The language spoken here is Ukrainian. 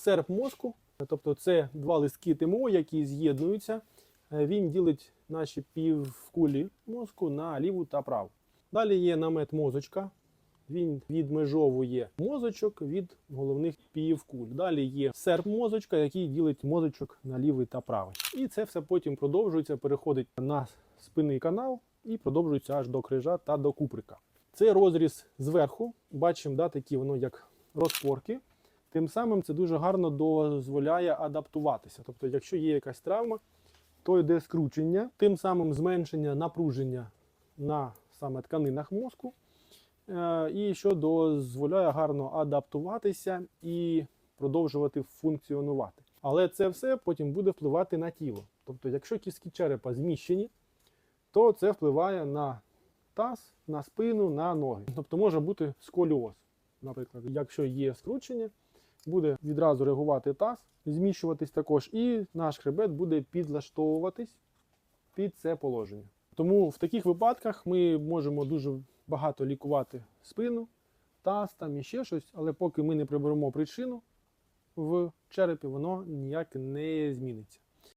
Серп мозку, тобто це два листки ТМО, які з'єднуються. Е, Він ділить наші півкулі мозку на ліву та праву. Далі є намет мозочка. Він відмежовує мозочок від головних півкуль. Далі є серп мозочка, який ділить мозочок на лівий та правий. І це все потім продовжується, переходить на спинний канал і продовжується аж до крижа та до куприка. Цей розріз зверху, бачимо, да, такі воно як розпорки. Тим самим це дуже гарно дозволяє адаптуватися. Тобто, якщо є якась травма, то йде скручення, тим самим зменшення напруження на саме тканинах мозку, е, і що дозволяє гарно адаптуватися і продовжувати функціонувати. Але це все потім буде впливати на тіло. Тобто, якщо кістки черепа зміщені, то це впливає на таз, на спину, на ноги. Тобто може бути сколіоз. Наприклад, якщо є скручення, буде відразу реагувати таз, зміщуватись також, і наш хребет буде підлаштовуватись під це положення. Тому в таких випадках ми можемо дуже багато лікувати спину, таз там і ще щось, але поки ми не приберемо причину в черепі, воно ніяк не зміниться.